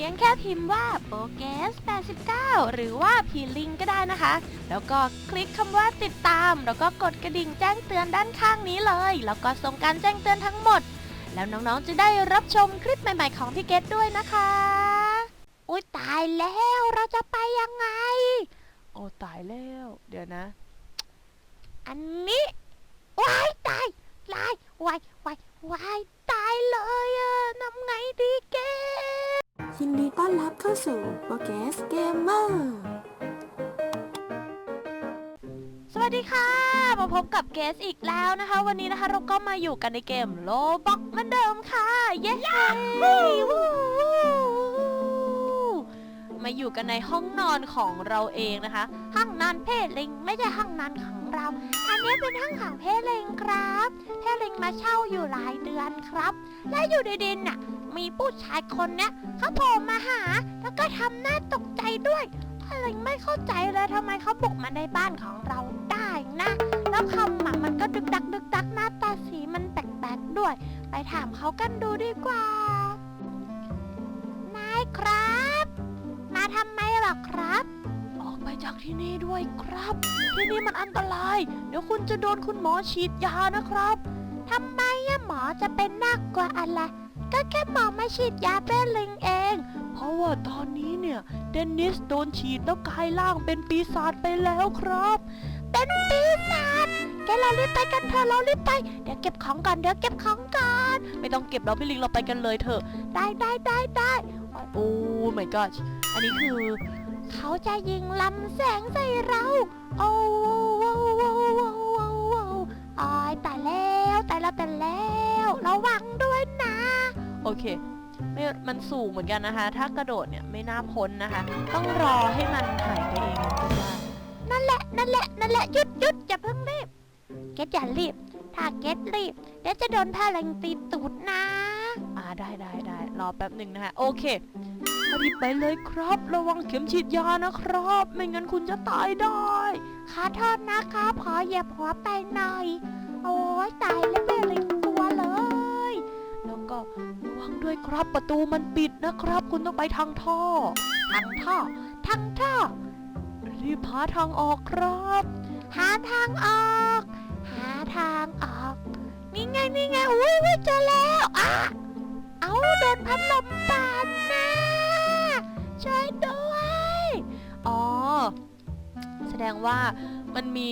พียงแค่พิมพ์ว่าโปเกส89 หรือว่าพีลิงก็ได้นะคะ แล้วก็คลิกคำว่าติดตาม แล้วก็กดกระดิ่งแจ้งเตือนด้านข้างนี้เลย แล้วก็ส่งการแจ้งเตือนทั้งหมด แล้วน้องๆจะได้รับชมคลิปใหม่ๆของพี่เกดด้วยนะคะ อุ้ยตายแล้วเราจะไปยังไง โอ้ตายแล้ว เดี๋ยวนะ อันนี้ สู่โปรแกสเกมเมอร์สวัสดีค่ะ มาพบกับเกสอีกแล้วนะคะ วันนี้นะคะเราก็มาอยู่กันในเกมโลบ็อกเหมือนเดิมค่ะ เย้วูมาอยู่กันในห้องนอนของเราเองนะคะ ห้องนอนเพศลิงไม่ใช่ห้องนอนของเรา อันนี้เป็นห้องของเพศลิงครับ เพศลิงมาเช่าอยู่หลายเดือนครับ และอยู่ในดินน่ะ มีผู้ชายคนเนี้ยเขาโผล่มาหา แล้วก็ทำหน้าตกใจด้วยอะไรไม่เข้าใจเลยทำไมเขาบุกมาในบ้านของเราได้นะ แล้วคำอะมันก็ดึกดักดึกดักหน้าตาสีมันแปลกๆด้วย ไปถามเขากันดูดีกว่า นายครับ มาทำไมหรอครับ ออกไปจากที่นี่ด้วยครับ ที่นี่มันอันตราย เดี๋ยวคุณจะโดนคุณหมอฉีดยานะครับทำไมอะหมอจะเป็นนักกว่าอะไร ก็แค่หมอมาฉีดยาเป็นลิงเอง เพราะว่าตอนนี้เนี่ย เดนนิสโดนฉีดแล้วกลายร่างเป็นปีศาจไปแล้วครับ เป็นปีศาจแกเรารีบไปกันเถอะเรารีบไป เดี๋ยวเก็บของก่อนเดี๋ยวเก็บของก่อน ไม่ต้องเก็บเราพี่ลิงเราไปกันเลยเถอะ ได้ได้ได้ได้โอ้ my god อันนี้คือ เขาจะยิงลำแสงใส่เรา โอ้โว้โว้โว้โว้โว้อายตายแล้วตายแล้วตายแล้ว ระวังด้วยนะ โอเคไม่มันสูงเหมือนกันนะคะ ถ้ากระโดดเนี่ยไม่น่าพ้นนะคะ ต้องรอให้มันหายไปเองนะคุณว่านั่นแหละ นั่นแหละ นั่นแหละ หยุดหยุดอย่าเพิ่งรีบ เกดอย่ารีบ ถ้าเกดรีบ เดี๋ยวจะโดนพลังตีตูดนะ อ่าได้ได้ได้รอแป๊บหนึ่งนะคะ โอเครีบไปเลยครับ ระวังเข็มฉีดยานะครับ ไม่งั้นคุณจะตายได้ขอโทษนะครับขอเหยียบหัวไปหน่อย โอ้ยตายแล้วไม่ริงกลัวเลย แล้วก็ วังด้วยครับประตูมันปิดนะครับ คุณต้องไปทางท่อ ทางท่อ ทางท่อ รีบหาทางออกครับ หาทางออก หาทางออก นี่ไงนี่ไงอุ้ยอุ้ยเจอแล้วอะเอาโดนพัดลมปาดหนะช่วยด้วย อ๋อ แสดงว่ามันมี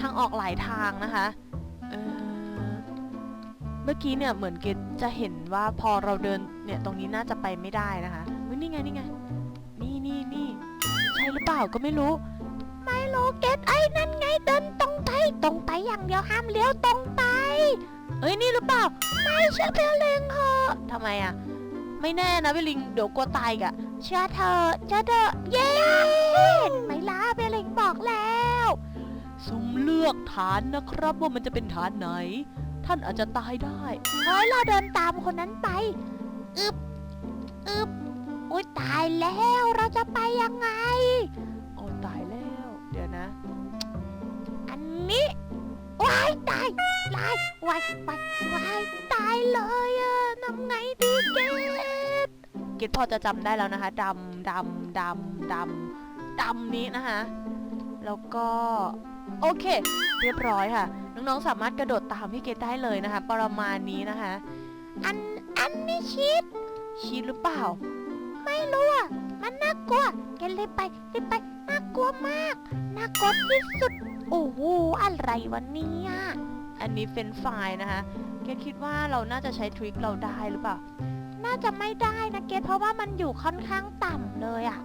ทางออกหลายทางนะคะเออเมื่อกี้เนี่ยเหมือนเกดจะเห็นว่าพอเราเดินเนี่ยตรงนี้น่าจะไปไม่ได้นะคะเฮ้ยนี่ไงนี่ไง นี่นี่นี่ใช่หรือเปล่าก็ไม่รู้ ไม่รู้เกดไอ้นั่นไงเดินตรงไปตรงไปอย่างเดียวห้ามเลี้ยวตรงไป เอ้ยนี่หรือเปล่า ไม่เชื่อเพลลิงเหอะทำไมอะไม่แน่นะเพลิงเดี๋ยวกลัวตายกะเชื่อเธอะเชื่อเธอะเย้ไม่ล่าเพลิงบอกแล้วสมเลือกฐานนะครับว่ามันจะเป็นฐานไหน ท่านอาจจะตายได้เฮ้ยเราเดินตามคนนั้นไป อึบ อึบโอ๊ยตายแล้วเราจะไปยังไง โอ้ตายแล้ว เดี๋ยวนะ อันนี้ว้ายตายลายวายวายวายตายเลยอะทำไงดีเกดเกดพอจะจำได้แล้วนะคะดำดำดำดำดำนี้นะคะ แล้วก็ โอเค เรียบร้อยค่ะ น้องๆสามารถกระโดดตามพี่เกดได้เลยนะคะ ประมาณนี้นะคะ อันอันนี้ชีดชีดหรือเปล่า ไม่รู้อะมันน่ากลัวเกดรีบไปรีบไปน่ากลัวมากน่ากลัวที่สุดโอ้โหอะไรวะเนี่ยอันนี้เป็นไฟล์นะคะเกดคิดว่าเราน่าจะใช้ทริคเราได้หรือเปล่า น่าจะไม่ได้นะเกดเพราะว่ามันอยู่ค่อนข้างต่ำเลยอะ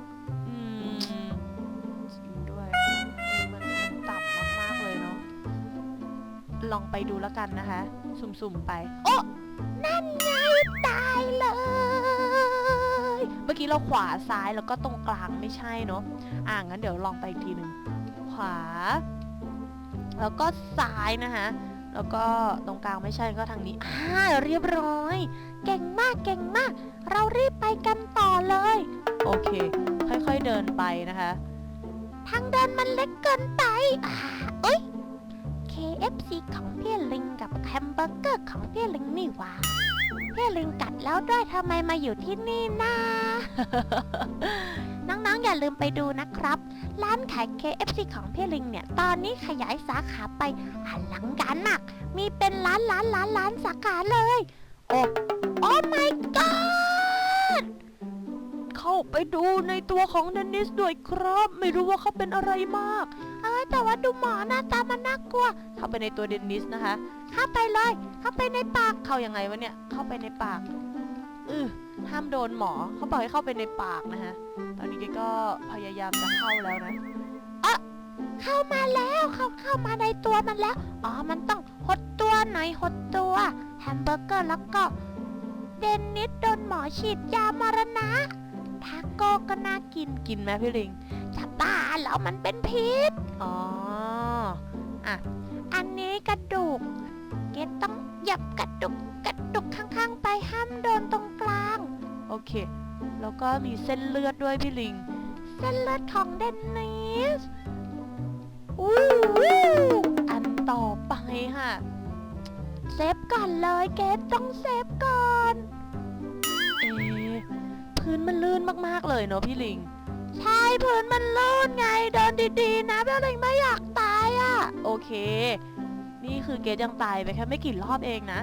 ลองไปดูแล้วกันนะคะ สุ่มๆไป โอ้นั่นไงตายเลย เมื่อกี้เราขวาซ้ายแล้วก็ตรงกลางไม่ใช่เนาะอ่างั้นเดี๋ยวลองไปอีกทีหนึ่งขวา แล้วก็ซ้ายนะคะแล้วก็ตรงกลางไม่ใช่ก็ทางนี้อ่าเรียบร้อย เก่งมากเก่งมาก เรารีบไปกันต่อเลย โอเค ค่อยๆเดินไปนะคะ ทางเดินมันเล็กเกินไปอ่าเอ้ย KFC ของพี่ลิงกับแฮมเบอร์เกอร์ของพี่ลิงนี่หว่าพี่ลิงกัดแล้วด้วยทำไมมาอยู่ที่นี่นะน้องๆอย่าลืมไปดูนะครับ ร้านขาย KFC ของพี่ลิงเนี่ย ตอนนี้ขยายสาขาไปอลังการมาก มีเป็นล้านล้านล้านล้านสาขาเลย โอ้โอ้ my god เข้าไปดูในตัวของเดนนิสด้วยครับ ไม่รู้ว่าเขาเป็นอะไรมากเอ้แต่ว่าดูหมอหน้าตามันน่ากลัว เข้าไปในตัวเดนนิสนะคะ เข้าไปเลย เข้าไปในปาก เข้ายังไงวะเนี่ย เข้าไปในปากอือห้ามโดนหมอ เขาบอกให้เข้าไปในปากนะฮะ ตอนนี้แกก็พยายามจะเข้าแล้วนะอะเข้ามาแล้วเข้าเข้ามาในตัวมันแล้ว อ๋อ มันต้องหดตัวหน่อยหดตัวแฮมเบอร์เกอร์แล้วก็เดนนิสโดนหมอฉีดยามรณะ ทาโก้ก็น่ากินกินไหมพี่ลิงจะบ้าแล้วมันเป็นพิษอ๋ออะอันนี้กระดูก เกดต้องหยับกระดูกกระดูกข้างๆ ไปห้ามโดนตรงกลาง โอเค แล้วก็มีเส้นเลือดด้วยพี่ลิง เส้นเลือดของเดนนิสอู้อันต่อไปค่ะเซฟก่อนเลยเกดต้องเซฟก่อน พื้นมันลื่นมากๆเลยเนอะพี่ลิง ใช่พื้นมันลื่นไงเดินดีๆ นะพี่ลิงไม่อยากตายอะ่ะ โอเค นี่คือเกดยังตายไปแค่ไม่กี่รอบเองนะ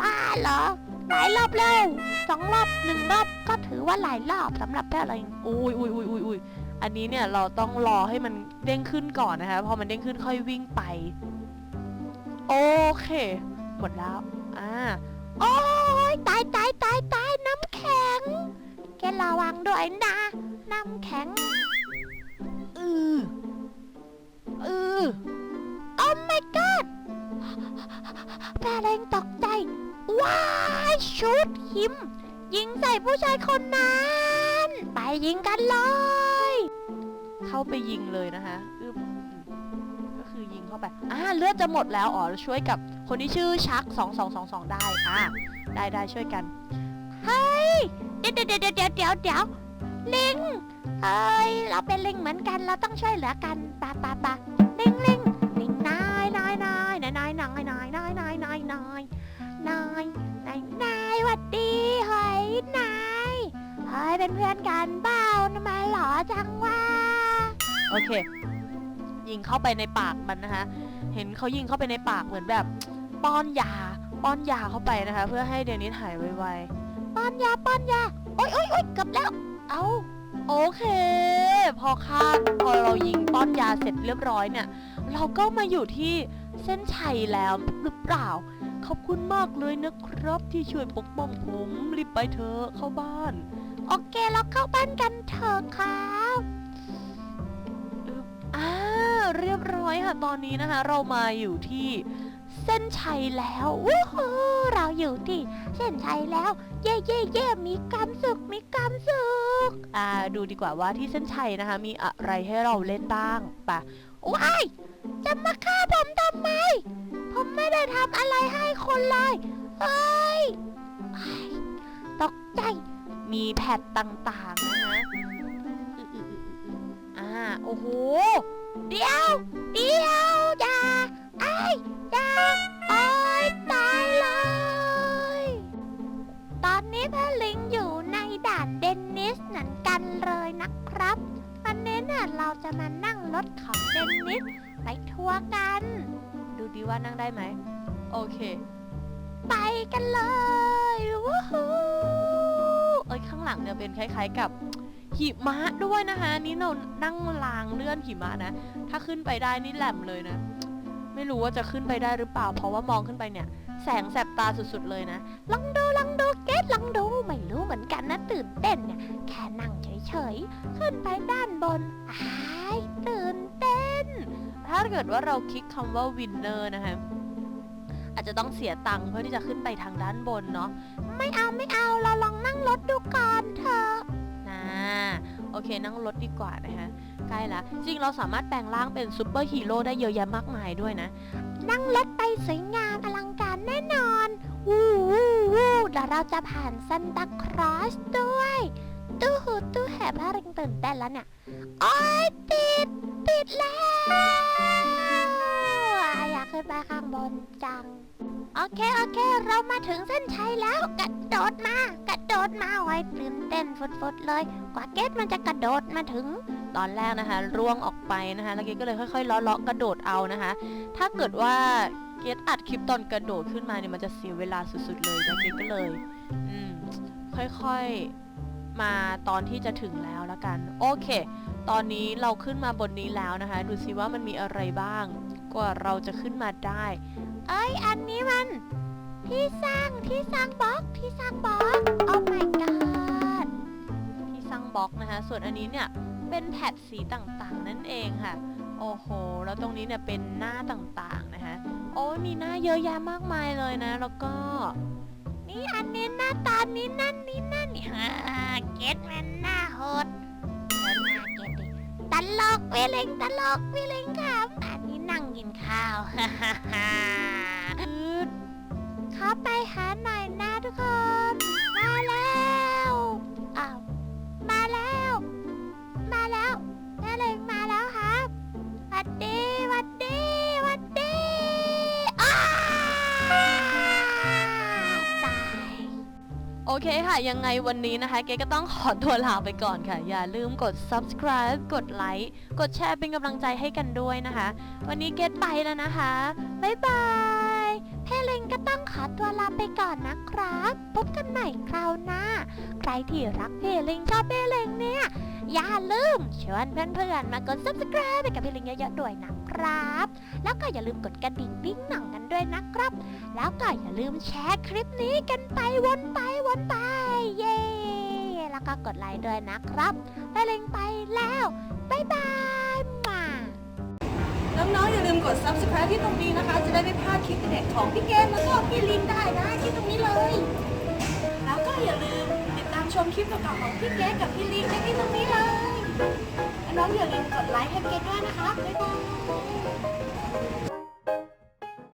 บ้าเหรอหลายรอบแล้วสองรอบหนึ่งรอบก็ถือว่าหลายรอบสำหรับพี่ลิงอุ้ยอุ้ยอุ้ยอุ้ยอุ้ยอันนี้เนี่ยเราต้องรอให้มันเด้งขึ้นก่อนนะคะพอมันเด้งขึ้นค่อยวิ่งไป โอเค หมดแล้ว อ่าโอ้ยตายตายตายตายน้ำแข็ง แกระวังด้วยนะน้ำแข็ง อือ อือ โอ้ my god แพรเองตกใจ ว้ายชุดหิม ยิงใส่ผู้ชายคนนั้น ไปยิงกันเลย เข้าไปยิงเลยนะคะอึมก็คือยิงเข้าไป อ่าเลือดจะหมดแล้ว อ๋อ ช่วยกับคนที่ชื่อชัก 2222 ได้ อ่าได้ได้ช่วยกัน เฮ้ย เดี๋ยวเดี๋ยวเดี๋ยวเดี๋ยวเดี๋ยวเดี๋ยวลิงเฮ้ย เราเป็นลิงเหมือนกัน เราต้องช่วยเหลือกันปะปะปะลิงลิงลิงนายนายนายนายนายนายนายนายนายนายนายนายนายนายหวัดดีเฮ้ยนายเฮ้ยเป็นเพื่อนกันเปล่าทำไมหล่อจังวะโอเค ยิงเข้าไปในปากมันนะคะ เห็นเขายิงเข้าไปในปากเหมือนแบบ ป้อนยา ป้อนยาเข้าไปนะคะ เพื่อให้เดนิสหายไวๆ ป้อนยาป้อนยาโอ๊ยโอ๊ยโอ๊ยกือบแล้ว เอาโอเค พอฆ่าพอเรายิงป้อนยาเสร็จเรียบร้อยเนี่ย เราก็มาอยู่ที่เส้นชัยแล้วหรือเปล่า ขอบคุณมากเลยนะครับที่ช่วยปกป้องผมรีบไปเถอะเข้าบ้าน โอเคเราเข้าบ้านกันเถอะครับอ่าเรียบร้อยค่ะตอนนี้นะคะ เรามาอยู่ที่ เส้นชัยแล้ววู้ฮู้เราอยู่ที่เส้นชัยแล้ว เย่เย่เย่มีความสุขมีความสุขอ่าดูดีกว่าว่าที่เส้นชัยนะคะ มีอะไรให้เราเล่นบ้างปะว้ายจะมาฆ่าผมทำไม ผมไม่ได้ทำอะไรให้คนเลยเฮ้ยอ้ยตกใจมีแพทต่างๆนะคะอ่าโอ้โหเดี๋ยว เดี๋ยวอย่าไอ้ โอ้ยตายเลย ตอนนี้พลิงอยู่ในด่านเดนนิสเหมือนกันเลยนะครับ วันนี้เนี่ยเราจะมานั่งรถของเดนนิสไปทัวร์กัน ดูดีว่านั่งได้ไหม โอเค ไปกันเลยวู้ฮู้เอ้ยข้างหลังเนี่ยเป็นคล้าย ๆกับหิมะด้วยนะคะนี่เรานั่งรางเลื่อนหิมะนะ ถ้าขึ้นไปได้นี่แหลมเลยนะ ไม่รู้ว่าจะขึ้นไปได้หรือเปล่า เพราะว่ามองขึ้นไปเนี่ย แสงแสบตาสุดๆเลยนะ ลองดูลองดูเกตลองดูไม่รู้เหมือนกันนะตื่นเต้นเนี่ยแค่นั่งเฉยๆ ขึ้นไปด้านบนอ้ายตื่นเต้น ถ้าเกิดว่าเราคลิกคำว่า winner นะคะอาจจะต้องเสียตังค์เพื่อที่จะขึ้นไปทางด้านบนเนาะไม่เอาไม่เอาเราลองนั่งรถดู นั่งรถดีกว่านะคะใกล้ละจริงเราสามารถแปลงร่างเป็นซูเปอร์ฮีโร่ได้เยอะแยะมากมายด้วยนะ นั่งรถไปสวยงามอลังการแน่นอนวู้วู้วู้เดี๋ยวเราจะผ่านซันตาครอสด้วย ตู้หูตู้แหบพาริงตื่นเต้นแล้วเนี่ยโอ้ยติด ติดแล้ว บนจัง โอเค โอเค เรามาถึงเส้นชัยแล้ว กระโดดมา กระโดดมาไว้ตื่นเต้นฟุดๆเลย กว่าเกตมันจะกระโดดมาถึงตอนแรกนะคะร่วงออกไปนะคะแล้วเกตก็เลยค่อยๆเลาะๆกระโดดเอานะคะ ถ้าเกิดว่าเกตอัดคลิปตอนกระโดดขึ้นมาเนี่ยมันจะเสียเวลาสุดๆเลยนะเกตก็เลยอืมค่อยๆมาตอนที่จะถึงแล้วละกัน โอเค ตอนนี้เราขึ้นมาบนนี้แล้วนะคะ ดูสิว่ามันมีอะไรบ้าง กว่าเราจะขึ้นมาได้ เอ้ย อันนี้มัน ที่สร้างที่สร้างบล็อกที่สร้างบล็อกโอ้ my god ที่สร้างบล็อกนะคะ ส่วนอันนี้เนี่ยเป็นแพทสีต่างๆ นั่นเองค่ะ โอ้โห แล้วตรงนี้เนี่ยเป็นหน้าต่างๆนะคะ โอ้ยมีหน้าเยอะแยะมากมายเลยนะ แล้วก็ นี่อันนี้หน้าตานี้นั่นนี่นั่นนี่ฮ่าเก็ตมันหน้าโหดเดินหน้าเก็ตดิตลกวิเลงตลกวิเลงครับอันนี้นั่งกิน ข้าวฮ่าฮ่าฮ่าคือเข้าไปหาหน่อยนะทุกคน โอเคค่ะ ยังไงวันนี้นะคะ เกก็ต้องขอตัวลาไปก่อนค่ะ อย่าลืมกด subscribe กดไลค์ กดแชร์เป็นกำลังใจให้กันด้วยนะคะ วันนี้เกตไปแล้วนะคะ บ๊ายบายเพลิงก็ต้องขอตัวลาไปก่อนนะครับ พบกันใหม่คราวหน้า ใครที่รักเพลิงชอบเพลิงเนี่ย อย่าลืมชวนเพื่อนๆ มากด subscribe ไปกับเพลิงเยอะๆด้วยนะครับ แล้วก็อย่าลืมกดกระดิ่งดิ้งหน่องกันด้วยนะครับ แล้วก็อย่าลืมแชร์คลิปนี้กันไปวนไปวนไป เย้แล้วก็กดไลค์ด้วยนะครับไปเล็งไปแล้วบ๊ายบายมาน้องๆอย่าลืมกด subscribe ที่ตรงนี้นะคะ จะได้ไม่พลาดคลิปเด็ดของพี่เกมแล้วก็พี่ลินได้นะที่ตรงนี้เลย แล้วก็อย่าลืม ชมคลิปเก่าๆของพี่เกมกับพี่ลินได้ที่ตรงนี้เลยและน้องอย่าลืมกดไลค์ให้เกมด้วยนะคะบ๊ายบาย